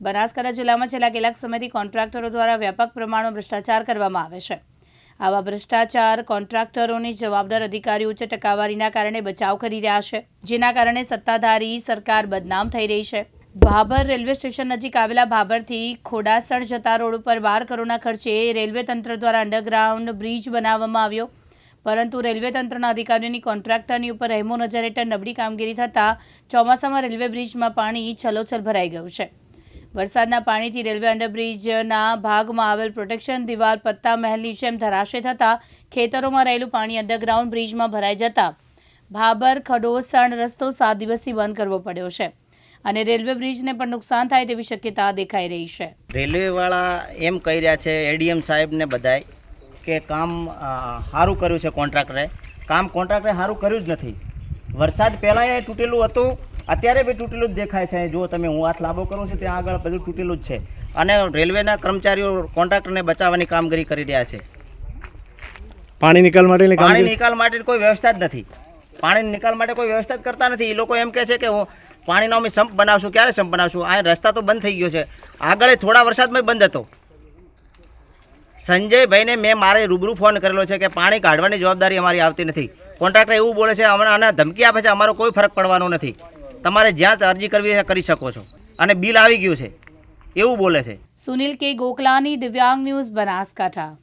બનાસકાંઠા જિલ્લામાં છેલ્લા કેટલાક સમયથી કોન્ટ્રાક્ટરો દ્વારા વ્યાપક પ્રમાણમાં ભ્રષ્ટાચાર કરવામાં આવે છે. આવા ભ્રષ્ટાચાર કોન્ટ્રાક્ટરોની જવાબદાર અધિકારીઓ ઉચ્ચ ટકાવારીના કારણે બચાવ કરી રહ્યા છે, જેના કારણે સત્તાધારી સરકાર બદનામ થઈ રહી છે. ભાભર રેલવે સ્ટેશન નજીક આવેલા ભાભરથી ખોડાસણ જતા રોડ ઉપર બાર કરોડના ખર્ચે રેલવે તંત્ર દ્વારા અંડરગ્રાઉન્ડ બ્રિજ બનાવવામાં આવ્યો. પરંતુ રેલવે તંત્રના અધિકારીઓની કોન્ટ્રાક્ટરની ઉપર રહેમો નજર હેઠળ નબળી કામગીરી થતાં ચોમાસામાં રેલવે બ્રિજમાં પાણી છલોછલ ભરાઈ ગયું છે. વરસાદના પાણીથી રેલવે અંડરબ્રિજના ભાગમાં આવેલ પ્રોટેક્શન દિવાલ પત્તા મહેલની જેમ ધરાશે થતાં ખેતરોમાં રહેલું પાણી અંડરગ્રાઉન્ડ બ્રિજમાં ભરાઈ જતા ભાબર, ખડોસણ રસ્તો સાત દિવસથી બંધ કરવો પડ્યો છે અને રેલવે બ્રિજને પણ નુકસાન થાય તેવી શક્યતા દેખાઈ રહી છે. રેલવેવાળા એમ કહી રહ્યા છે, એડીએમ સાહેબને બધાય, કે કામ સારું કર્યું છે કોન્ટ્રાક્ટરે. કામ કોન્ટ્રાક્ટરે સારું કર્યું જ નથી. વરસાદ પહેલાં એ તૂટેલું હતું અત્યારે બી તૂટેલું જ દેખાય છે. જો તમે હું હાથ લાંબો કરું છું ત્યાં આગળ બધું તૂટેલું જ છે. અને રેલવેના કર્મચારીઓ કોન્ટ્રાક્ટરને બચાવવાની કામગીરી કરી રહ્યા છે. પાણી નિકાલ માટેની પાણી નિકાલ માટે કોઈ વ્યવસ્થા જ નથી. પાણી નિકાલ માટે કોઈ વ્યવસ્થા જ કરતા નથી. એ લોકો એમ કહે છે કે પાણીનો અમે સંપ બનાવશું. ક્યારે સંપ બનાવશું? આ રસ્તા તો બંધ થઈ ગયો છે. આગળ થોડા વરસાદમાં બંધ હતો. સંજયભાઈને મેં મારે રૂબરૂ ફોન કરેલો છે કે પાણી કાઢવાની જવાબદારી અમારી આવતી નથી. કોન્ટ્રાક્ટર એવું બોલે છે હમણાં આના ધમકી આપે છે અમારો કોઈ ફરક પડવાનો નથી. તમારે જ્યાં અરજી કરવી છે કરી શકો છો. અને બિલ આવી ગયું છે. એવું બોલે છે. સુનિલ કે ગોકલાની દિવ્યાંગ ન્યૂઝ બનાસકાંઠા.